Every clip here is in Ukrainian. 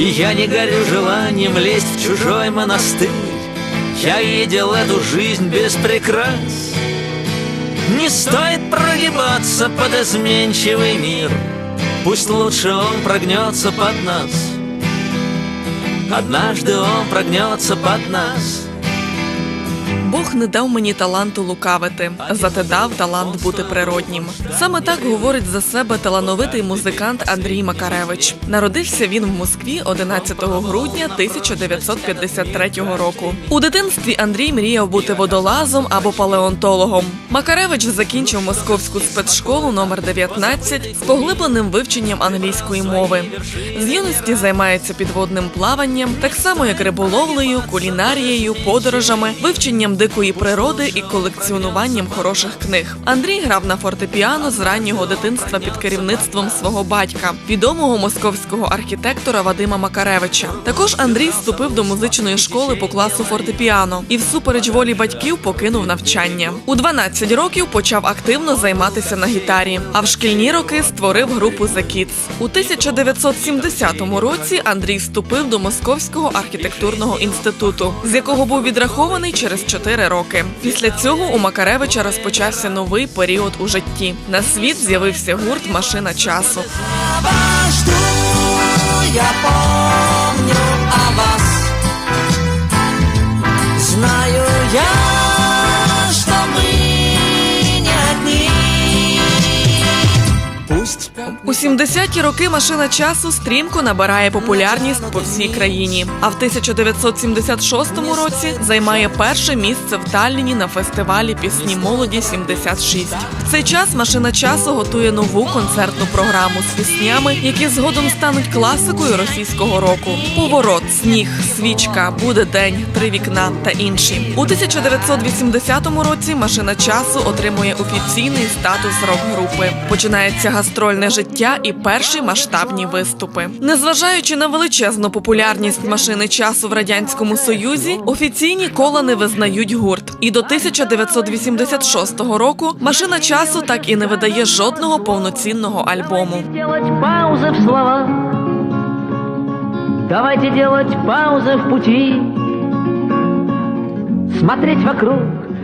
И я не горю желанием лезть в чужой монастырь. Я видел эту жизнь без прикрас. Не стоит прогибаться под изменчивый мир. Пусть лучше он прогнется под нас. Однажды он прогнется под нас Бог не дав мені таланту лукавити, зате дав талант бути природнім. Саме так говорить за себе талановитий музикант Андрій Макаревич. Народився він в Москві 11 грудня 1953 року. У дитинстві Андрій мріяв бути водолазом або палеонтологом. Макаревич закінчив московську спецшколу номер 19 з поглибленим вивченням англійської мови. З юності займається підводним плаванням, так само як риболовлею, кулінарією, подорожами, вивченням дикої природи і колекціонуванням хороших книг. Андрій грав на фортепіано з раннього дитинства під керівництвом свого батька, відомого московського архітектора Вадима Макаревича. Також Андрій вступив до музичної школи по класу фортепіано і всупереч волі батьків покинув навчання. У 12 років почав активно займатися на гітарі, а в шкільні роки створив групу The Kids. У 1970 році Андрій вступив до Московського архітектурного інституту, з якого був відрахований через 4 роки. Після цього у Макаревича розпочався новий період у житті. На світ з'явився гурт Машина часу. Я помню о вас Знаю я, 70-ті роки машина часу стрімко набирає популярність по всій країні. А в 1976 році займає перше місце в Талліні на фестивалі пісні молоді 76. В цей час машина часу готує нову концертну програму з піснями, які згодом стануть класикою російського року: Поворот, сніг, свічка, буде день, три вікна та інші. У 1980 році машина часу отримує офіційний статус рок-групи. Починається гастрольне життя і перші масштабні виступи. Незважаючи на величезну популярність машини часу в радянському союзі, офіційні кола не визнають гурт. І до 1986 року машина часу так і не видає жодного повноцінного альбому. Давайте делать паузы в пути Смотреть вокруг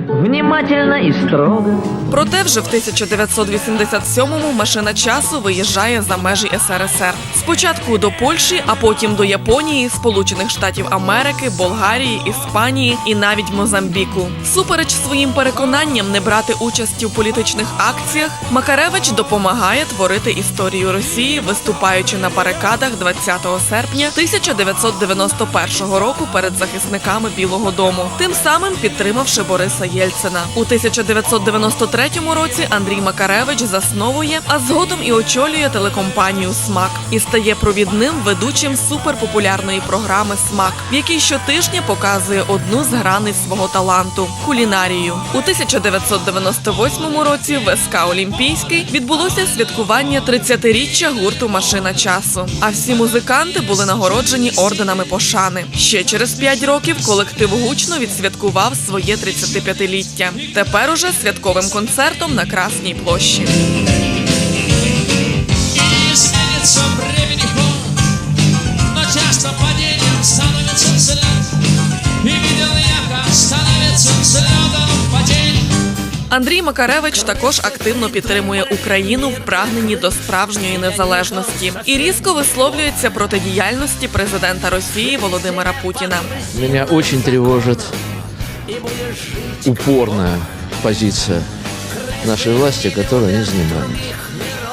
внимательно и строго Проте вже в 1987-му машина часу виїжджає за межі СРСР. Спочатку до Польщі, а потім до Японії, Сполучених Штатів Америки, Болгарії, Іспанії і навіть Мозамбіку. Супереч своїм переконанням не брати участі в політичних акціях, Макаревич допомагає творити історію Росії, виступаючи на барикадах 20 серпня 1991 року перед захисниками Білого Дому, тим самим підтримавши Бориса Єльцина. У 1993 році Андрій Макаревич засновує, а згодом і очолює телекомпанію Смак і стає провідним ведучим суперпопулярної програми Смак, в якій щотижня показує одну з граней свого таланту кулінарію. У 1998 році в СК Олімпійський відбулося святкування 30-річчя гурту Машина часу. А всі музиканти були нагороджені орденами пошани. Ще через 5 років колектив гучно відсвяткував своє 35-ліття. Тепер уже святковим концертом на Красній площі. Андрій Макаревич також активно підтримує Україну в прагненні до справжньої незалежності і різко висловлюється проти діяльності президента Росії Володимира Путіна. Меня очень тревожит упорная позиция нашей власти, которую они занимают.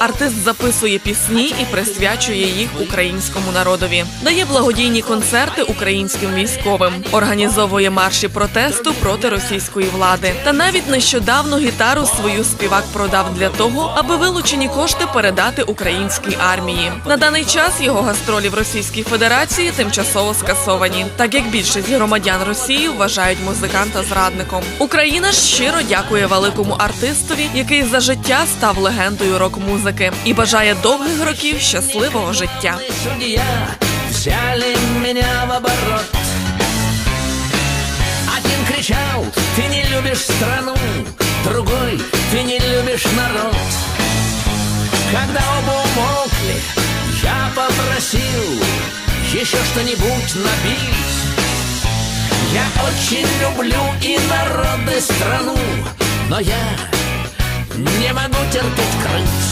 Артист записує пісні і присвячує їх українському народові, дає благодійні концерти українським військовим, організовує марші протесту проти російської влади. Та навіть нещодавно гітару свою співак продав для того, аби вилучені кошти передати українській армії. На даний час його гастролі в Російській Федерації тимчасово скасовані, так як більшість громадян Росії вважають музиканта зрадником. Україна щиро дякує великому артистові, який за життя став легендою рок-музики, і бажає довгих років щасливого життя. судья Взяли меня в оборот Один кричал, ты не любишь страну Другой, ты не любишь народ Когда оба умолкли, я попросил еще что-нибудь набить. Я очень люблю и народ, и страну, но я не могу терпеть крыс.